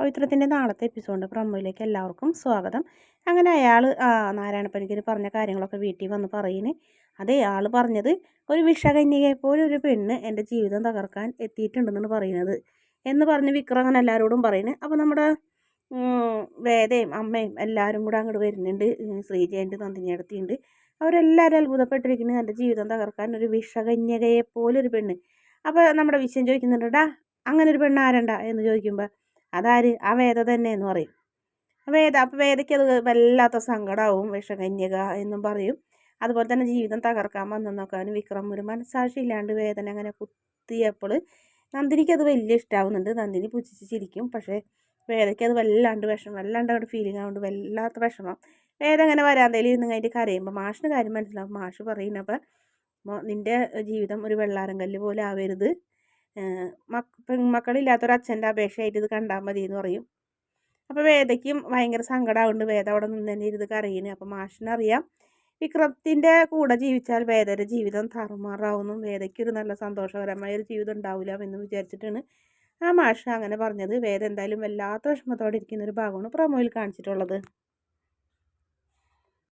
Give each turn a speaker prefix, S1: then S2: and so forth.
S1: പവിത്രത്തിന്റെ നാളത്തെ എപ്പിസോഡ് പ്രമോയിലേക്ക് എല്ലാവർക്കും സ്വാഗതം. അങ്ങനെ അയാൾ നാരായണപ്പനിക്കർ പറഞ്ഞ കാര്യങ്ങളൊക്കെ വീട്ടിൽ വന്ന് പറയുന്നത് അതേ ആൾ പറഞ്ഞത് ഒരു വിഷകന്യകയെ പോലെ ഒരു പെണ്ണ് എന്റെ ജീവിതം തകർക്കാൻ എത്തിയിട്ടുണ്ടെന്നാണ് പറയുന്നത്. എന്ന് പറഞ്ഞ് വിക്രം അങ്ങനെ എല്ലാവരോടും പറയുന്നത് അപ്പോൾ നമ്മുടെ വേദയും അമ്മയും എല്ലാവരും കൂടെ അങ്ങോട്ട് വരുന്നുണ്ട്. ശ്രീജയന്റെ നന്ദിനി അടുത്തിയുണ്ട് അവരെല്ലാവരും അത്ഭുതപ്പെട്ടിരിക്കുന്നത് എന്റെ ജീവിതം തകർക്കാൻ ഒരു വിഷകന്യകയെ പെണ്ണ്. അപ്പോൾ നമ്മുടെ വിഷയം ചോദിക്കുന്നുണ്ട് അങ്ങനെ ഒരു പെണ്ണ് ആരണ്ട? എന്ന് ചോദിക്കുമ്പോൾ അതാര്? ആ വേദ തന്നെ എന്ന് പറയും. വേദ അപ്പോൾ വേദയ്ക്ക് അത് വല്ലാത്ത സങ്കടമാവും വിഷകന്യക എന്നും പറയും. അതുപോലെ തന്നെ ജീവിതം തകർക്കാൻ വന്നെന്നൊക്കെ അവന് വിക്രം ഒരു മനസ്സാക്ഷി ഇല്ലാണ്ട് വേദന അങ്ങനെ കുത്തിയപ്പോൾ നന്ദിനിക്ക് അത് വലിയ ഇഷ്ടമാവുന്നുണ്ട് നന്ദിനി പുച്ഛിച്ച് ചിരിക്കും. പക്ഷേ വേദയ്ക്ക് അത് വല്ലാണ്ട് വിഷമം വല്ലാണ്ട് അവിടെ ഫീലിംഗ് ആവുന്നുണ്ട്. വല്ലാത്ത വിഷമം. വേദ അങ്ങനെ വരാന്തയിൽ ഇരുന്ന് കഴിഞ്ഞിട്ട് കരയുമ്പോൾ മാഷിന് കാര്യം മനസ്സിലാവും. മാഷ് പറയുന്നപ്പോൾ നിന്റെ ജീവിതം ഒരു വെള്ളാരം കല്ല് പോലെ ആവരുത്. പെൺമക്കളില്ലാത്തൊരച്ഛന്റെ അപേക്ഷയായിട്ട് ഇത് കണ്ടാൽ മതി എന്ന് പറയും. അപ്പോൾ വേദയ്ക്കും ഭയങ്കര സങ്കടമാവുണ്ട് വേദ അവിടെ നിന്ന് തന്നെ ഇരുന്ന് കരയുന്നു. അപ്പോൾ മാഷിനറിയാം വിക്രത്തിന്റെ കൂടെ ജീവിച്ചാൽ വേദയുടെ ജീവിതം താറുമാറാവുന്നു. വേദയ്ക്കൊരു നല്ല സന്തോഷകരമായ ഒരു ജീവിതം ഉണ്ടാവില്ല എന്ന് വിചാരിച്ചിട്ടാണ് ആ മാഷ അങ്ങനെ പറഞ്ഞത്. വേദ എന്തായാലും വല്ലാത്ത വിഷമത്തോടെ ഇരിക്കുന്ന ഒരു ഭാഗമാണ് പ്രൊമോയിൽ കാണിച്ചിട്ടുള്ളത്.